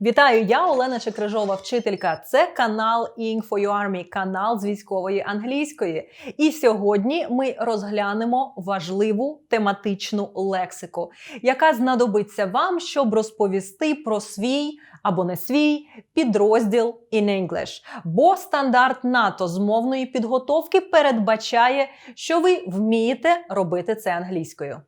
Вітаю, я Олена Чекрижова, вчителька. Це канал Ing for Your Army, канал з військової англійської. І сьогодні ми розглянемо важливу тематичну лексику, яка знадобиться вам, щоб розповісти про свій або не свій підрозділ in English. Бо стандарт НАТО з мовної підготовки передбачає, що ви вмієте робити це англійською.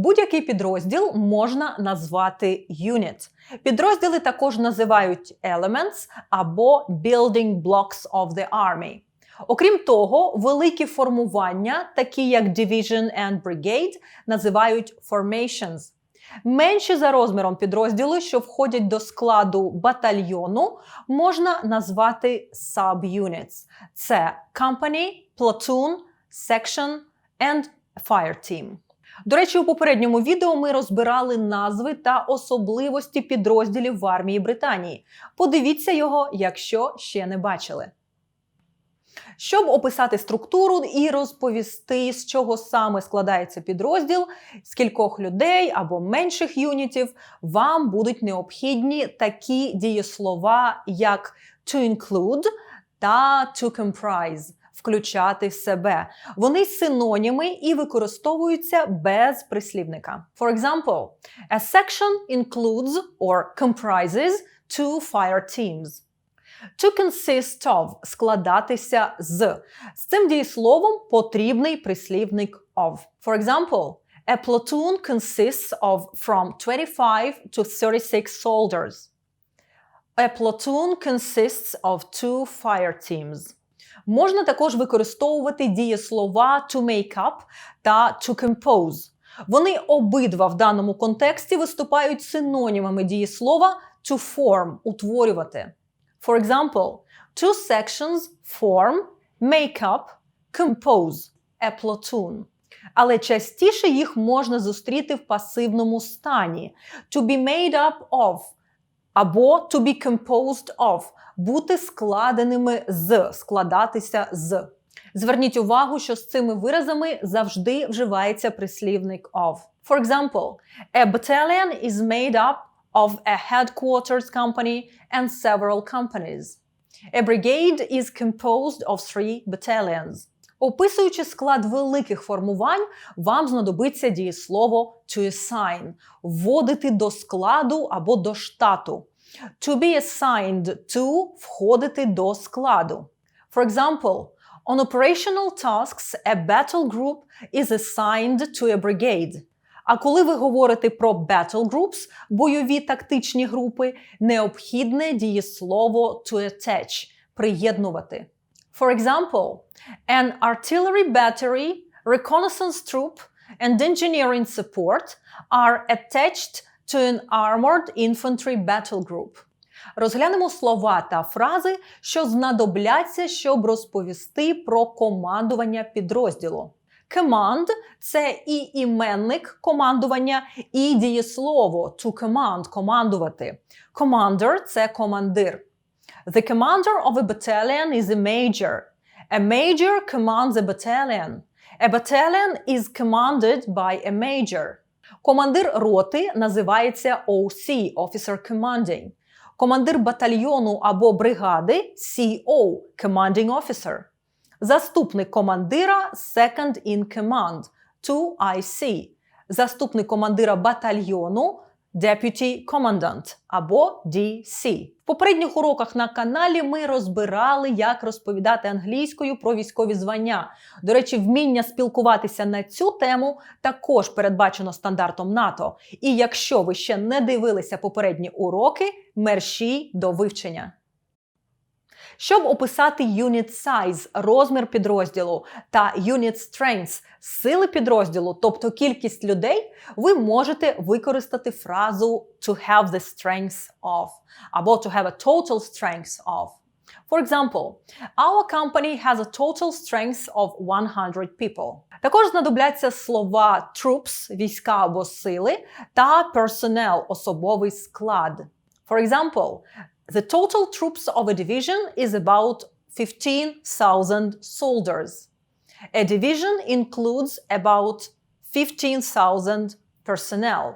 Будь-який підрозділ можна назвати unit. Підрозділи також називають elements або building blocks of the army. Окрім того, великі формування, такі як division and brigade, називають formations. Менші за розміром підрозділи, що входять до складу батальйону, можна назвати subunits. Це company, platoon, section and fire team. До речі, у попередньому відео ми розбирали назви та особливості підрозділів в армії Британії. Подивіться його, якщо ще не бачили. Щоб описати структуру і розповісти, з чого саме складається підрозділ, з кількох людей або менших юнітів, вам будуть необхідні такі дієслова, як to include та to comprise включати себе. Вони синоніми і використовуються без прислівника. For example, a section includes or comprises two fire teams. To consist of складатися з. З цим дієсловом потрібний прислівник of. For example, a platoon consists of from 25 to 36 soldiers. A platoon consists of two fire teams. Можна також використовувати дієслова to make up та to compose. Вони обидва в даному контексті виступають синонімами дієслова to form утворювати. For example, two sections form, make up, compose a platoon. Але частіше їх можна зустріти в пасивному стані to be made up of або to be composed of бути складеними з, складатися з. Зверніть увагу, що з цими виразами завжди вживається прислівник of. For example, a battalion is made up of a headquarters company and several companies. A brigade is composed of three battalions. Описуючи склад великих формувань, вам знадобиться дієслово to assign – вводити до складу або до штату. To be assigned to – входити до складу. For example, on operational tasks, a battle group is assigned to a brigade. А коли ви говорите про battle groups, бойові тактичні групи, необхідне дієслово to attach – приєднувати. For example, an artillery battery, reconnaissance troop, and engineering support are attached to an armored infantry battle group. Розглянемо слова та фрази, що знадобляться, щоб розповісти про командування підрозділу. Command – це і іменник командування, і дієслово to command – командувати. Commander – це командир. The commander of a battalion is a major. A major commands a battalion. A battalion is commanded by a major. Командир роти називається OC – Officer Commanding. Командир батальйону або бригади CO – Commanding Officer. Заступник командира Second in Command – 2IC. Заступник командира батальйону Deputy Commandant або DC. В попередніх уроках на каналі ми розбирали, як розповідати англійською про військові звання. До речі, вміння спілкуватися на цю тему також передбачено стандартом НАТО. І якщо ви ще не дивилися попередні уроки, мерші до вивчення. Щоб описати unit size – розмір підрозділу та unit strength – сили підрозділу, тобто кількість людей, ви можете використати фразу to have the strength of або to have a total strength of. For example, our company has a total strength of 100 people. Також знадобляться слова troops – війська або сили та personnel – особовий склад. For example, The total troops of a division is about 15,000 soldiers. A division includes about 15,000 personnel.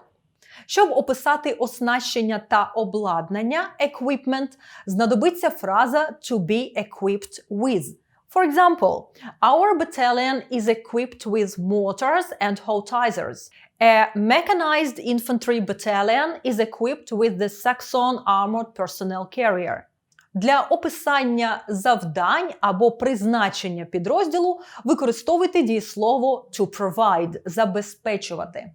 Щоб описати оснащення та обладнання equipment, знадобиться фраза to be equipped with. For example, our battalion is equipped with mortars and howitzer. A mechanized infantry battalion is equipped with the Saxon armored personnel carrier. Для описання завдань або призначення підрозділу використовуйте дієслово to provide забезпечувати.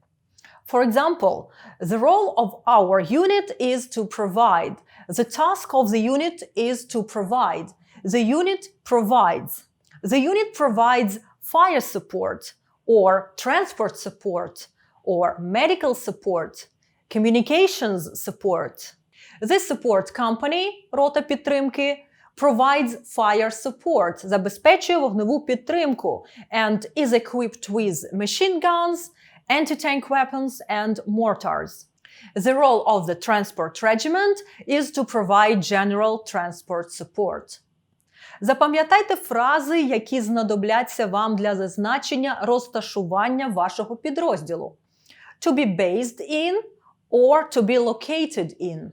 For example, the role of our unit is to provide. The task of the unit is to provide. The unit provides. The unit provides fire support or transport support or medical support, communications support. This support company, рота підтримки, provides fire support, забезпечує вогневу підтримку and is equipped with machine guns, anti-tank weapons and mortars. The role of the transport regiment is to provide general transport support. Запам'ятайте фрази, які знадобляться вам для зазначення розташування вашого підрозділу. To be based in or to be located in.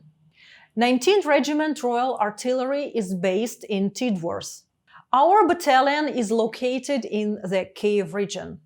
19th Regiment Royal Artillery is based in Tidworth. Our battalion is located in the Kiev region.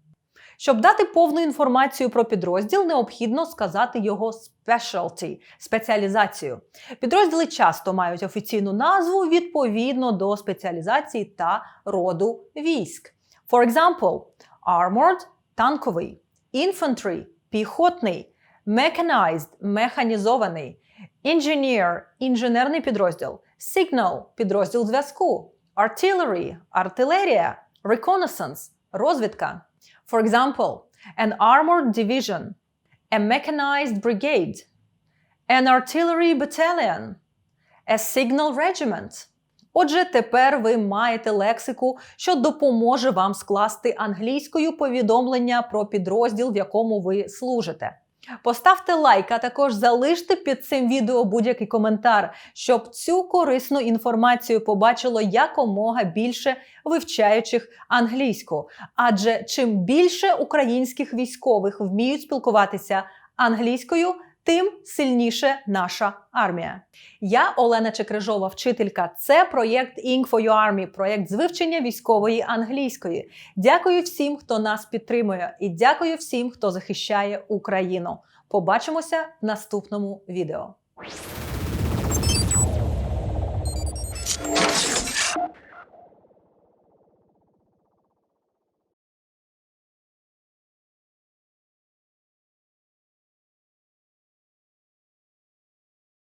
Щоб дати повну інформацію про підрозділ, необхідно сказати його specialty – спеціалізацію. Підрозділи часто мають офіційну назву відповідно до спеціалізації та роду військ. For example, armored – танковий, infantry – піхотний, mechanized – механізований, engineer – інженерний підрозділ, signal – підрозділ зв'язку, artillery – артилерія, reconnaissance – розвідка. For example, an armored division, a mechanized brigade, an artillery battalion, a signal regiment. Отже, тепер ви маєте лексику, що допоможе вам скласти англійською повідомлення про підрозділ, в якому ви служите. Поставте лайк, а також залиште під цим відео будь-який коментар, щоб цю корисну інформацію побачило якомога більше вивчаючих англійську. Адже чим більше українських військових вміють спілкуватися англійською, тим сильніше наша армія. Я Олена Чекрижова, вчителька. Це проєкт Ink for Your Army, проєкт з вивчення військової англійської. Дякую всім, хто нас підтримує, і дякую всім, хто захищає Україну. Побачимося в наступному відео.